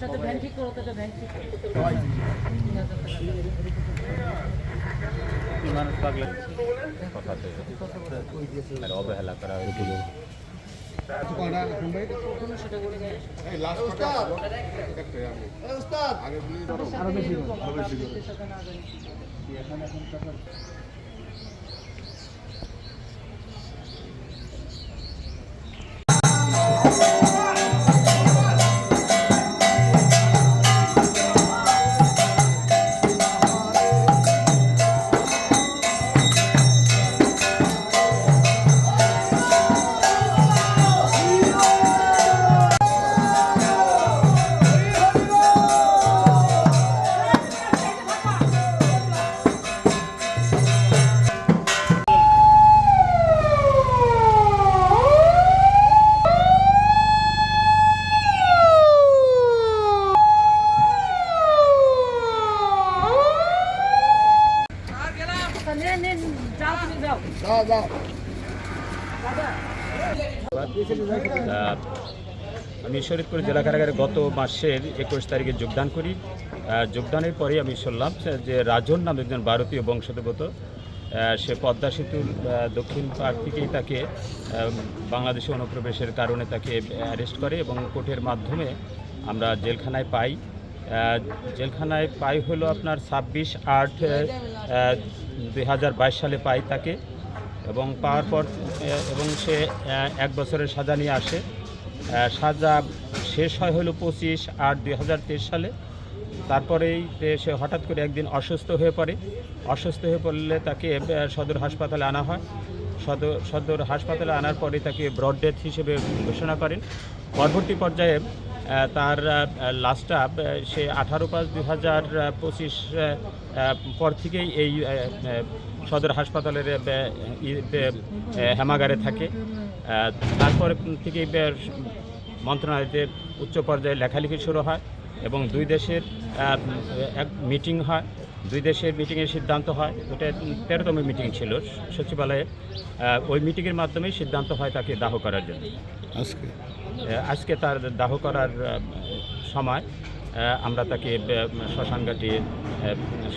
সাথে ভ্যান ঠিক করো তো ভ্যান ঠিক মানুষ পাগলা। কথাতে আর অবহেলা করা হয়েছিল পনেরোশো টাকা আরও বেশি সাথে না আমি শরীরপুর জেলা কারাগারে গত মাসের একুশ তারিখে যোগদান করি। যোগদানের পরে আমি শুনলাম যে রাজন নামে একজন ভারতীয় বংশোদ্ভূত সে পদ্মা সেতুর দক্ষিণ পার থেকেই তাকে বাংলাদেশে অনুপ্রবেশের কারণে তাকে অ্যারেস্ট করে এবং কোর্টের মাধ্যমে আমরা জেলখানায় পাই। জেলখানায় পাই হলো আপনার ছাব্বিশ আট দুই হাজার বাইশ সালে পাই তাকে এবং পাওয়ার পর, এবং সে এক বছরের সাজা নিয়ে আসে। সাজা শেষ হয় হলো পঁচিশ আট দুই সালে। তারপরেই সে হঠাৎ করে একদিন অসুস্থ হয়ে পড়ে। অসুস্থ হয়ে পড়লে তাকে সদর হাসপাতালে আনা হয়। সদর সদর হাসপাতালে আনার পরে তাকে ব্রড ডেথ হিসেবে ঘোষণা করেন। পরবর্তী পর্যায়ে তার লাস্টটা সে আঠারো পাঁচ দু হাজার পঁচিশ পর থেকেই এই সদর হাসপাতালের হেমাগারে থাকে। তারপর থেকে মন্ত্রণালয়তে উচ্চ পর্যায়ে লেখালেখি শুরু হয় এবং দুই দেশের এক মিটিং হয়। দুই দেশের মিটিংয়ের সিদ্ধান্ত হয়। ওটা তেরোতম মিটিং ছিল সচিবালয়ে। ওই মিটিংয়ের মাধ্যমেই সিদ্ধান্ত হয় তাকে দাহ করার জন্য। আজকে? আজকে তার দাহ করার সময় আমরা তাকে শ্মশান শ্মশানঘাটে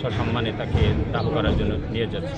সসম্মানে তাকে দাহ করার জন্য নিয়ে যাচ্ছি।